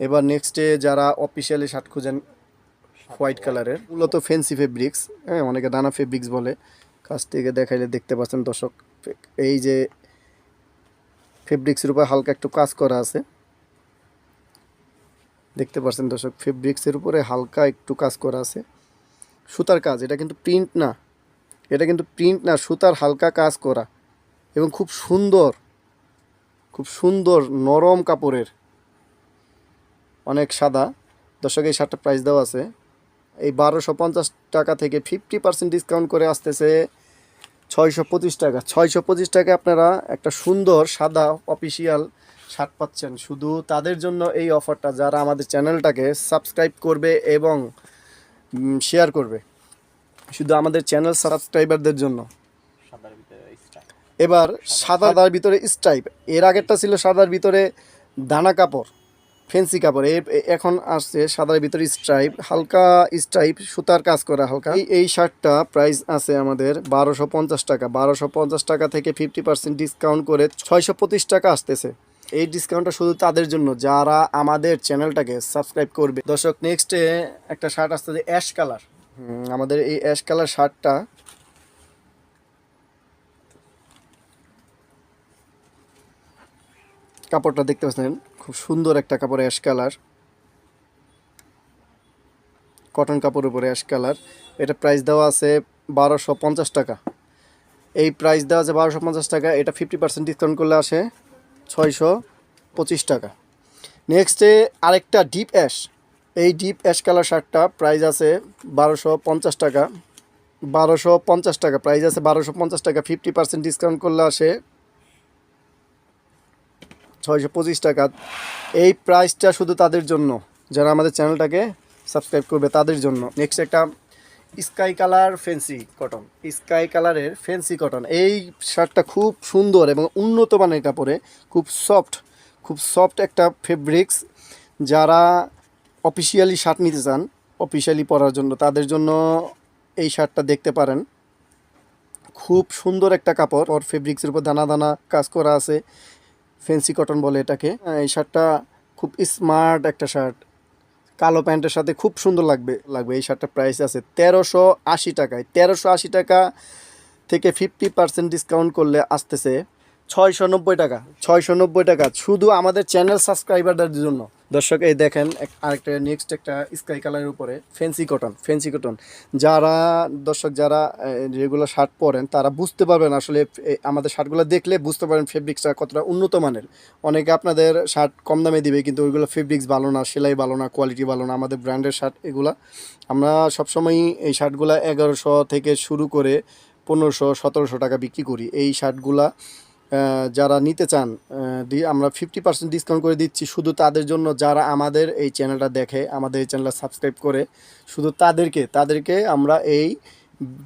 এবার নেক্সটে যারা অফিসিয়ালি শার্ট খুঁজেন হোয়াইট কালারের মূলত ফেন্সি ফেব্রিক্স হ্যাঁ অনেকে দানা ফেব্রিক্স বলে। কাছ থেকে দেখাইলে দেখতে পাচ্ছেন দর্শক, এই যে ফেব্রিক্সের উপর হালকা একটু কাজ করা আছে। দেখতে পাচ্ছেন দর্শক ফেব্রিক্সের উপরে হালকা একটু কাজ করা আছে। সুতার কাজ, এটা কিন্তু প্রিন্ট না। এটা কিন্তু প্রিন্ট না, সুতার হালকা কাজ করা। এবং খুব সুন্দর খুব সুন্দর নরম কাপড়ের অনেক সাদা। দর্শক এই শার্টটা প্রাইস দেওয়া আছে। এই বারোশো পঞ্চাশ টাকা থেকে ফিফটি পার্সেন্ট ডিসকাউন্ট করে আসতেছে ছয়শো পঁচিশ টাকা। ছয়শো পঁচিশ টাকায় আপনারা একটা সুন্দর সাদা অফিসিয়াল শার্ট পাচ্ছেন। শুধু তাদের জন্য এই অফারটা যারা আমাদের চ্যানেলটাকে সাবস্ক্রাইব করবে এবং শেয়ার করবে। শুধু আমাদের চ্যানেল সাবস্ক্রাইবারদের জন্য। সাদার ভিতরে স্টাইল এবার সাদার ভিতরে স্ট্রাইপ এর আগেরটা ছিল সাদার ভিতরে দানা কাপড়। ফেন্সি কাপড়। এখন আসছে সাদার ভিতরে স্ট্রাইপ হালকা স্ট্রাইপ সুতার কাজ করা হালকা। এই এই শার্টটা প্রাইস আছে আমাদের বারোশো পঞ্চাশ টাকা। বারোশো পঞ্চাশ টাকা থেকে ফিফটি পার্সেন্ট ডিসকাউন্ট করে ছয়শো পঁচিশ টাকা আসতেছে। এই ডিসকাউন্টটা শুধু তাদের জন্য। যারা আমাদের চ্যানেলটাকে সাবস্ক্রাইব করবে। দর্শক নেক্সটে একটা শার্ট আসতেছে অ্যাশ কালার আমাদের এই অ্যাশ কালার শার্টটা কাপড়টা দেখতে পাচ্ছেন, খুব সুন্দর একটা কাপড় অ্যাশ কালার কটন কাপড়ের উপরে অ্যাশ কালার এটা প্রাইস দেওয়া আছে বারোশো পঞ্চাশ টাকা। এই প্রাইস দেওয়া আছে বারোশো পঞ্চাশ টাকা, এটা ফিফটি পার্সেন্ট ডিসকাউন্ট করলে আসে ছয়শো পঁচিশ টাকা। নেক্সটে আরেকটা ডিপ অ্যাশ এই ডিপ অ্যাশ কালার শার্টটা প্রাইস আছে বারোশো পঞ্চাশ টাকা। বারোশো পঞ্চাশ টাকা প্রাইস আছে বারোশো পঞ্চাশ টাকা। ফিফটি পার্সেন্ট ডিসকাউন্ট করলে আসে ছয়শো পঁচিশ টাকা। এই প্রাইসটা শুধু তাদের জন্য। যারা আমাদের চ্যানেলটাকে সাবস্ক্রাইব করবে, তাদের জন্য। নেক্সট একটা sky colour fancy cotton sky কালারের ফেন্সি কটন এই শার্টটা খুব সুন্দর এবং উন্নত মানের কাপড়ে, খুব সফট খুব সফট একটা ফেব্রিক্স যারা অফিসিয়ালি শার্ট নিতে চান অফিসিয়ালি পরার জন্য, তাদের জন্য এই শার্টটা দেখতে পারেন। খুব সুন্দর একটা কাপড়। ওর ফেব্রিক্সের উপর দানা দানা কাজ করা আছে। ফেন্সি কটন বলে এটাকে। এই শার্টটা খুব স্মার্ট একটা শার্ট। কালো প্যান্টের সাথে খুব সুন্দর লাগবে লাগবে। এই শার্টটার প্রাইস আছে তেরোশো আশি টাকায়। তেরোশো আশি টাকা থেকে ফিফটি পার্সেন্ট ডিসকাউন্ট করলে আসতেছে ছয়শো নব্বই টাকা। ছয়শো নব্বই টাকা। শুধু আমাদের চ্যানেল সাবস্ক্রাইবারদের জন্য। দর্শক, এই দেখেন আরেকটা নেক্সট একটা স্কাই কালারের উপরে ফেন্সি কটন ফেন্সি কটন যারা দর্শক, যারা রেগুলার শার্ট পরেন, তারা বুঝতে পারবেন আসলে আমাদের শার্টগুলো দেখলে বুঝতে পারেন ফেব্রিক্সটা কতটা উন্নত মানের। অনেকে আপনাদের শার্ট কম দামে দিবে, কিন্তু ওইগুলো ফেব্রিক্স ভালো না, সেলাই ভালো না কোয়ালিটি ভালো না, আমাদের ব্র্যান্ডের শার্ট এগুলা। আমরা সবসময়ই এই শার্টগুলো এগারোশো থেকে শুরু করে পনেরোশো, সতেরোশো টাকা বিক্রি করি। এই শার্টগুলা যারা নিতে চান আমরা ফিফটি পার্সেন্ট ডিসকাউন্ট করে দিচ্ছি। শুধু তাদের জন্য যারা আমাদের এই চ্যানেলটা দেখে, আমাদের এই চ্যানেলটা সাবস্ক্রাইব করে, শুধু তাদেরকে তাদেরকে আমরা এই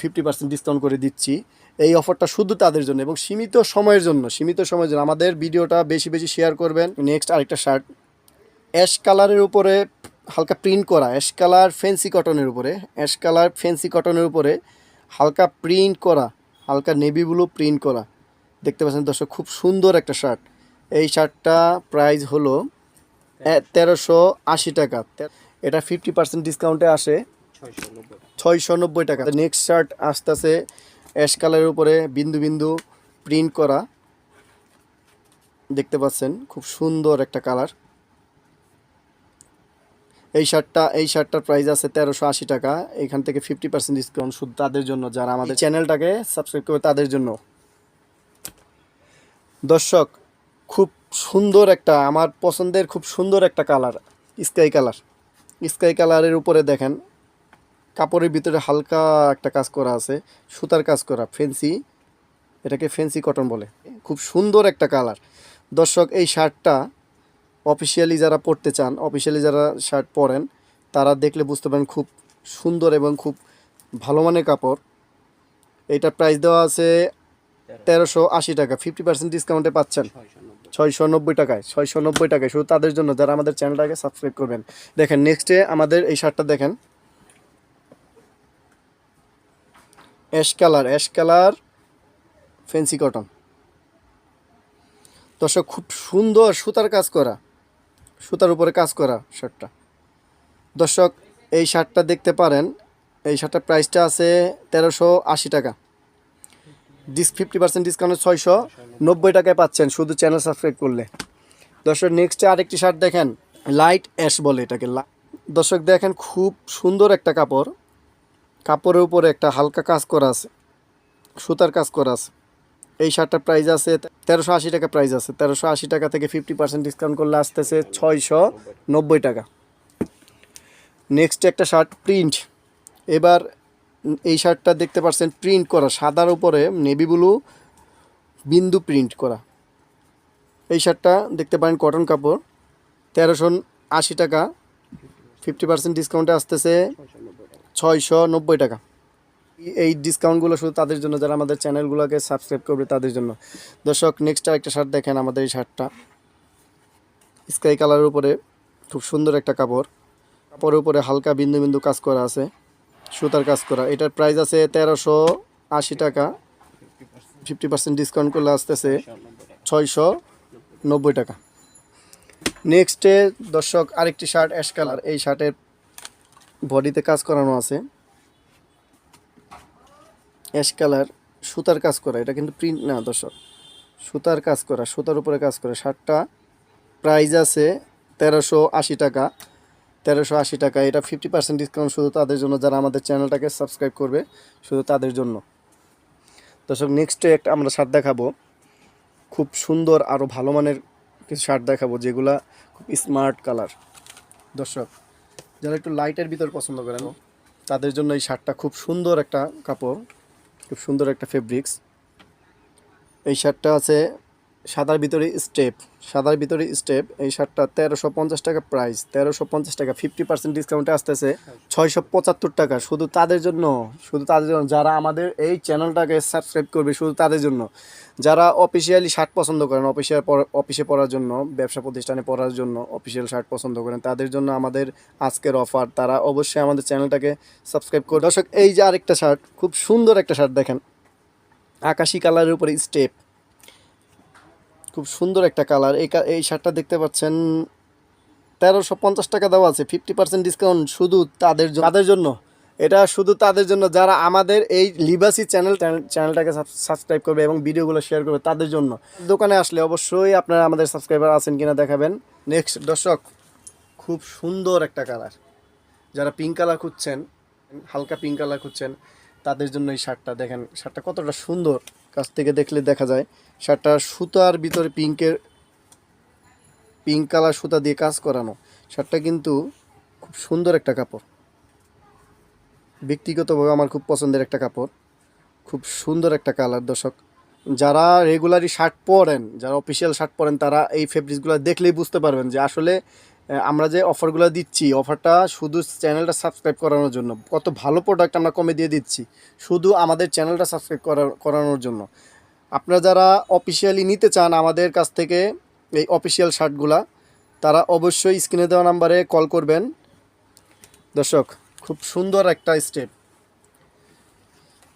ফিফটি পার্সেন্ট ডিসকাউন্ট করে দিচ্ছি। এই অফারটা শুধু তাদের জন্য এবং সীমিত সময়ের জন্য, সীমিত সময়ের জন্য। আমাদের ভিডিওটা বেশি বেশি শেয়ার করবেন। নেক্সট আরেকটা শার্ট অ্যাশ কালারের উপরে হালকা প্রিন্ট করা অ্যাশ কালার ফেন্সি কটনের উপরে অ্যাশ কালার ফেন্সি কটনের উপরে হালকা প্রিন্ট করা, হালকা নেভি ব্লু প্রিন্ট করা। দেখতে পাচ্ছেন দর্শক খুব সুন্দর একটা শার্ট এই শার্টটা প্রাইস হলো তেরোশো আশি টাকা। এটা ফিফটি পার্সেন্ট ডিসকাউন্টে আসে। ছয়শো নব্বই টাকা। নেক্সট শার্ট আসতেছে অ্যাশ কালারের উপরে বিন্দু বিন্দু প্রিন্ট করা। দেখতে পাচ্ছেন খুব সুন্দর একটা কালার এই শার্টটা এই শার্টটার প্রাইস আছে তেরোশো আশি টাকা। এখান থেকে ফিফটি পার্সেন্ট ডিসকাউন্ট শুধু তাদের জন্য যারা আমাদের চ্যানেলটাকে সাবস্ক্রাইব করবে তাদের জন্য। দর্শক, খুব সুন্দর একটা, আমার পছন্দের খুব সুন্দর একটা কালার, স্কাই কালার। স্কাই কালারের উপরে দেখেন, কাপড়ের ভিতরে হালকা একটা কাজ করা আছে, সুতার কাজ করা ফেন্সি এটাকে ফেন্সি কটন বলে। খুব সুন্দর একটা কালার। দর্শক, এই শার্টটা অফিসিয়ালি যারা পরতে চান অফিসিয়ালি যারা শার্ট পরেন, তারা দেখলে বুঝতে পারেন খুব সুন্দর এবং খুব ভালো মানের কাপড়। এটা প্রাইস দেওয়া আছে তেরোশো আশি টাকা ফিফটি পার্সেন্ট ডিসকাউন্টে পাচ্ছেন। ছয়শো নব্বই টাকায়, ছয়শো নব্বই টাকায়। শুধু তাদের জন্য, যারা আমাদের চ্যানেলটাকে সাবস্ক্রাইব করবেন। দেখেন নেক্সটে আমাদের এই শার্টটা দেখেন। Ash colour ash colour fancy cotton দর্শক, খুব সুন্দর সুতার কাজ করা। সুতার উপরে কাজ করা শার্টটা। দর্শক, এই শার্টটা দেখতে পারেন। এই শার্টটার প্রাইসটা আছে তেরোশো আশি টাকা। ডিস ফিফটি পার্সেন্ট ডিসকাউন্টে ছয়শো নব্বই টাকায় পাচ্ছেন, শুধু চ্যানেল সাবস্ক্রাইব করলে। দর্শক নেক্সটে আরেকটি শার্ট দেখেন লাইট অ্যাশ বলে এটাকে। দর্শক, দেখেন খুব সুন্দর একটা কাপড়। কাপড়ের উপরে একটা হালকা কাজ করা আছে, সুতার কাজ করা আছে। এই শার্টটার প্রাইস আছে তেরোশো আশি টাকা প্রাইস আছে। তেরোশো আশি টাকা থেকে ফিফটি পার্সেন্ট ডিসকাউন্ট করলে আসতেছে ছয়শো নব্বই টাকা। নেক্সট একটা শার্ট প্রিন্ট এবার এই শার্টটা দেখতে পাচ্ছেন প্রিন্ট করা, সাদার উপরে নেভি ব্লু বিন্দু প্রিন্ট করা। এই শার্টটা দেখতে পারেন কটন কাপড়, তেরোশো আশি টাকা ফিফটি পার্সেন্ট ডিসকাউন্টে আসতেছে ছয়শো নব্বই টাকা। এই ডিসকাউন্টগুলো শুধু তাদের জন্য, যারা আমাদের চ্যানেলগুলোকে সাবস্ক্রাইব করবে তাদের জন্য। দর্শক নেক্সট একটা শার্ট দেখেন আমাদের এই শার্টটা। স্কাই কালারের উপরে খুব সুন্দর একটা কাপড়। কাপড়ের উপরে হালকা বিন্দু বিন্দু কাজ করা আছে। সুতার কাজ করা। এটার প্রাইস আছে তেরোশো আশি টাকা। ফিফটি পার্সেন্ট ডিসকাউন্ট করলে আসতেছে ছয়শো নব্বই টাকা। নেক্সটে দর্শক, আরেকটি শার্ট অ্যাশ কালার এই শার্টের বডিতে কাজ করানো আছে। অ্যাশ কালার সুতার কাজ করা। এটা কিন্তু প্রিন্ট না দর্শক। সুতার কাজ করা, সুতার উপরে কাজ করা। শার্টটা প্রাইস আছে তেরোশো আশি টাকা। তেরোশো আশি টাকা, এটা ফিফটি পার্সেন্ট ডিসকাউন্ট শুধু তাদের জন্য, যারা আমাদের চ্যানেলটাকে সাবস্ক্রাইব করবে, শুধু তাদের জন্য। দর্শক নেক্সটে একটা আমরা শার্ট দেখাবো। খুব সুন্দর আরও ভালো মানের কিছু শার্ট দেখাবো, যেগুলা খুব স্মার্ট কালার দর্শক, যারা একটু লাইটের ভিতর পছন্দ করেন, তাদের জন্য এই শার্টটা খুব সুন্দর একটা কাপড়, খুব সুন্দর একটা ফেব্রিক্স এই শার্টটা আছে সাদার ভিতরে স্টেপ, সাদার ভিতরে স্টেপ, এই শার্টটা তেরোশো পঞ্চাশ টাকা প্রাইস তেরোশো পঞ্চাশ টাকা ফিফটি পার্সেন্ট ডিসকাউন্টে আসতেছে ছয়শো পঁচাত্তর টাকা। শুধু তাদের জন্য, শুধু তাদের জন্য। যারা আমাদের এই চ্যানেলটাকে সাবস্ক্রাইব করবে, শুধু তাদের জন্য। যারা অফিসিয়ালি শার্ট পছন্দ করেন অফিসিয়াল অফিসে পড়ার জন্য, ব্যবসা প্রতিষ্ঠানে পড়ার জন্য অফিসিয়াল শার্ট পছন্দ করেন, তাদের জন্য আমাদের আজকের অফার তারা অবশ্যই আমাদের চ্যানেলটাকে সাবস্ক্রাইব করে দর্শক, এই যে আরেকটা শার্ট, খুব সুন্দর একটা শার্ট দেখেন। আকাশি কালারের উপরে স্টেপ। খুব সুন্দর একটা কালার। এই এই শার্টটা দেখতে পাচ্ছেন, তেরোশো পঞ্চাশ টাকা দেওয়া আছে ফিফটি পার্সেন্ট ডিসকাউন্ট শুধু তাদের তাদের জন্য। এটা শুধু তাদের জন্য, যারা আমাদের এই লিবাসি চ্যানেল চ্যানেলটাকে সাবস্ক্রাইব করবে এবং ভিডিওগুলো শেয়ার করবে তাদের জন্য। দোকানে আসলে অবশ্যই আপনারা আমাদের সাবস্ক্রাইবার আছেন কিনা দেখাবেন। নেক্সট দর্শক, খুব সুন্দর একটা কালার। যারা পিঙ্ক কালার খুঁজছেন, হালকা পিঙ্ক কালার খুঁজছেন, তাদের জন্য এই শার্টটা দেখেন, শার্টটা কতটা সুন্দর। কাছ থেকে দেখলে দেখা যায়, শার্টটা সুতার ভিতরে পিঙ্কের, পিঙ্ক কালার সুতা দিয়ে কাজ করানো। শার্টটা কিন্তু খুব সুন্দর একটা কাপড়। ব্যক্তিগতভাবে আমার খুব পছন্দের একটা কাপড়। খুব সুন্দর একটা কালার, দর্শক। যারা রেগুলারই শার্ট পরেন, যারা অফিসিয়াল শার্ট পরেন, তারা এই ফেব্রিক্সগুলো দেখলেই বুঝতে পারবেন যে আসলে আমরা যে অফারগুলো দিচ্ছি অফারটা শুধু চ্যানেলটা সাবস্ক্রাইব করানোর জন্য। কত ভালো প্রোডাক্ট আমরা কমে দিয়ে দিচ্ছি, শুধু আমাদের চ্যানেলটা সাবস্ক্রাইব করানোর জন্য। আপনারা যারা অফিসিয়ালি নিতে চান আমাদের কাছ থেকে এই অফিসিয়াল শার্টগুলা তারা অবশ্যই স্ক্রিনে দেওয়া নাম্বারে কল করবেন। দর্শক, খুব সুন্দর একটা স্টেপ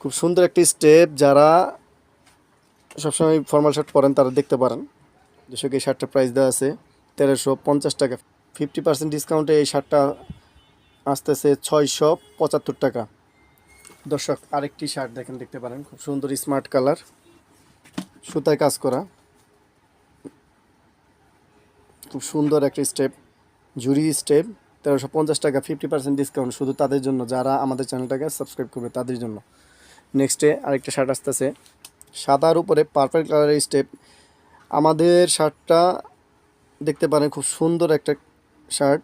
খুব সুন্দর একটি স্টেপ যারা সবসময় ফর্মাল শার্ট পরেন, তারা দেখতে পারেন। দর্শক, এই শার্টটার প্রাইস দেওয়া আছে তেরোশো পঞ্চাশ টাকা। ফিফটি পার্সেন্ট ডিসকাউন্টে এই শার্টটা আসতেছে ছয়শো পঁচাত্তর টাকা। দর্শক, আরেকটি শার্ট দেখেন, দেখতে পারেন, খুব সুন্দর স্মার্ট কালার, সুতায় কাজ করা। খুব সুন্দর একটা স্টেপ জুরি স্টেপ, তেরোশো পঞ্চাশ টাকা, ফিফটি পার্সেন্ট ডিসকাউন্ট শুধু তাদের জন্য। যারা আমাদের চ্যানেলটাকে সাবস্ক্রাইব করবে তাদের জন্য। নেক্সটে আরেকটা শার্ট আসতেছে, সাদার উপরে পার্পল কালারের স্টেপ। আমাদের শার্টটা দেখতে পারেন, খুব সুন্দর একটা শার্ট।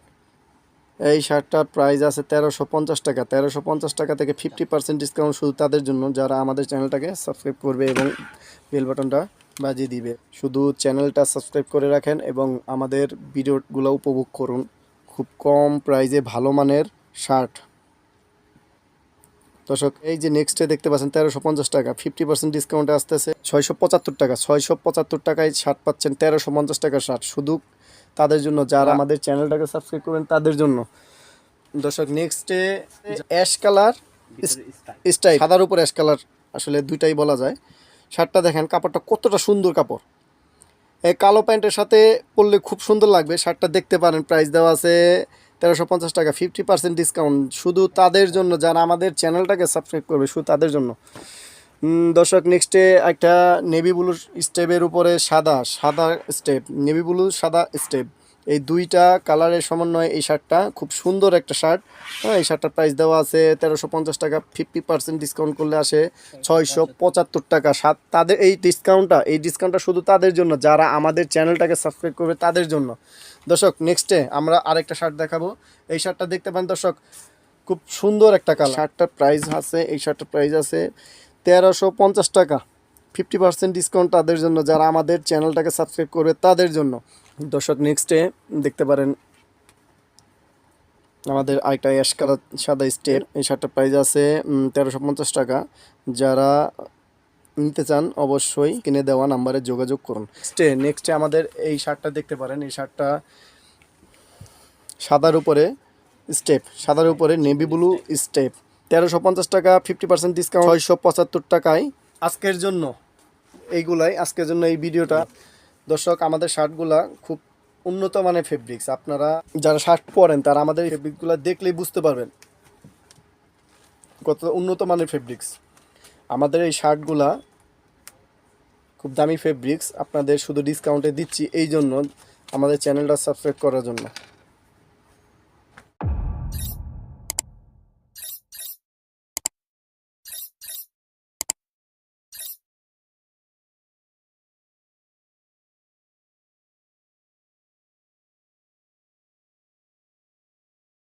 এই শার্টটার প্রাইস আছে তেরোশো পঞ্চাশ টাকা। তেরোশো পঞ্চাশ টাকা থেকে ফিফটি পার্সেন্ট ডিসকাউন্ট শুধু তাদের জন্য যারা আমাদের চ্যানেলটাকে সাবস্ক্রাইব করবে এবং বেল বাটনটা বাজিয়ে দিবে। শুধু চ্যানেলটা সাবস্ক্রাইব করে রাখেন এবং আমাদের ভিডিওগুলো উপভোগ করুন। খুব কম প্রাইজে ভালো মানের শার্ট। দর্শক, এই যে নেক্সটে দেখতে পাচ্ছেন তেরোশো পঞ্চাশ টাকা ফিফটি পার্সেন্ট ডিসকাউন্টে আসতেছে ছয়শো পঁচাত্তর টাকা। ছয়শো পঁচাত্তর টাকায় শার্ট পাচ্ছেন তেরোশো পঞ্চাশ টাকার শার্ট। শুধু তাদের জন্য যারা আমাদের চ্যানেলটাকে সাবস্ক্রাইব করবেন তাদের জন্য। দর্শক নেক্সটে অ্যাশ কালার স্টাইল সাদার উপর অ্যাশ কালার আসলে দুইটাই বলা যায়। শার্টটা দেখেন কাপড়টা কতটা সুন্দর কাপড়। এই কালো প্যান্টের সাথে পরলে খুব সুন্দর লাগবে। শার্টটা দেখতে পারেন প্রাইস দেওয়া আছে তেরোশো পঞ্চাশ টাকা ফিফটি পার্সেন্ট ডিসকাউন্ট শুধু তাদের জন্য যারা আমাদের চ্যানেলটাকে সাবস্ক্রাইব করবে শুধু তাদের জন্য। দর্শক নেক্সটে একটা নেভি ব্লু স্টেপের উপরে সাদা সাদা স্টেপ নেভি ব্লু সাদা স্টেপ এই দুইটা কালারের সমন্বয়ে এই শার্টটা খুব সুন্দর একটা শার্ট। হ্যাঁ এই শার্টটার প্রাইস দেওয়া আছে তেরোশো পঞ্চাশ টাকা ফিফটি পার্সেন্ট ডিসকাউন্ট করলে আসে ছয়শো পঁচাত্তর টাকা সাত তাদের এই ডিসকাউন্টটা এই ডিসকাউন্টটা শুধু তাদের জন্য, যারা আমাদের চ্যানেলটাকে সাবস্ক্রাইব করবে তাদের জন্য। দর্শক নেক্সটে আমরা আরেকটা শার্ট দেখাবো। এই শার্টটা দেখতে পান দর্শক, খুব সুন্দর একটা কালার শার্টটার প্রাইস আছে, এই শার্টটার প্রাইস আছে তেরোশো পঞ্চাশ টাকা। ফিফটি পার্সেন্ট ডিসকাউন্ট তাদের জন্য, যারা আমাদের চ্যানেলটাকে সাবস্ক্রাইব করবে তাদের জন্য। দর্শক নেক্সটে দেখতে পারেন, আমাদের আরেকটা অ্যাশ কালার সাদা স্টেপ এই শার্টটার প্রাইস আছে তেরোশো পঞ্চাশ টাকা। যারা নিতে চান, অবশ্যই কিনে দেওয়া নাম্বারে যোগাযোগ করুন। নেক্সটে নেক্সটে আমাদের এই শার্টটা দেখতে পারেন, এই শার্টটা সাদার উপরে স্টেপ সাদার উপরে নেভি ব্লু স্টেপ তেরোশো পঞ্চাশ টাকা ফিফটি পার্সেন্ট ডিসকাউন্ট ছয়শো পঁচাত্তর টাকায়। আজকের জন্য এইগুলাই, আজকের জন্য এই ভিডিওটা। দর্শক, আমাদের শার্টগুলা খুব উন্নত মানের ফেব্রিক্স আপনারা যারা শার্ট পরেন, তারা আমাদের এই ফেব্রিকগুলো দেখলেই বুঝতে পারবেন কত উন্নত মানের ফেব্রিক্স আমাদের এই শার্টগুলা খুব দামি ফেব্রিক্স আপনাদের শুধু ডিসকাউন্টে দিচ্ছি এই জন্য আমাদের চ্যানেলটা সাবস্ক্রাইব করার জন্য।